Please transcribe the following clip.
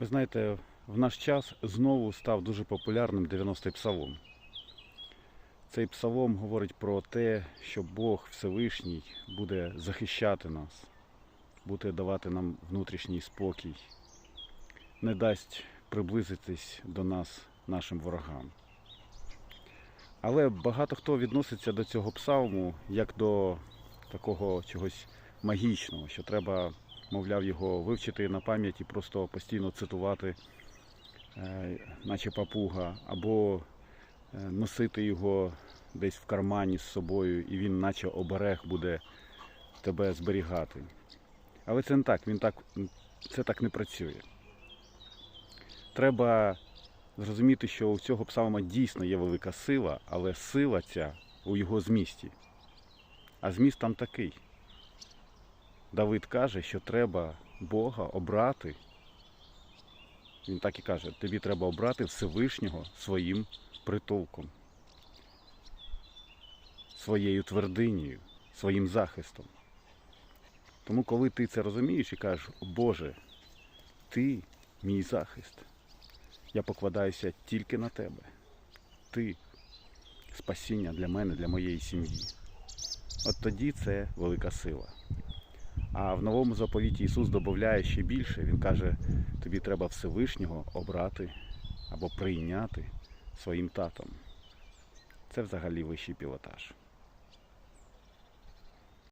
Ви знаєте, в наш час знову став дуже популярним 90-й псалом. Цей псалом говорить про те, що Бог Всевишній буде захищати нас, буде давати нам внутрішній спокій, не дасть приблизитись до нас нашим ворогам. Але багато хто відноситься до цього псалму як до такого чогось магічного, що треба, мовляв, його вивчити на пам'ять і просто постійно цитувати, е, наче папуга, або е, носити його десь в кармані з собою, і він, наче оберег, буде тебе зберігати. Але це не так, він так, це так не працює. Треба зрозуміти, що у цього псалма дійсно є велика сила, але сила ця у його змісті. А зміст там такий. Давид каже, що треба Бога обрати. Він так і каже: тобі треба обрати Всевишнього своїм притулком, своєю твердинею, своїм захистом. Тому, коли ти це розумієш і кажеш, Боже, ти мій захист, я покладаюся тільки на тебе. Ти спасіння для мене, для моєї сім'ї. От тоді це велика сила. А в новому заповіті Ісус додає ще більше. Він каже, тобі треба Всевишнього обрати або прийняти своїм татом. Це взагалі вищий пілотаж.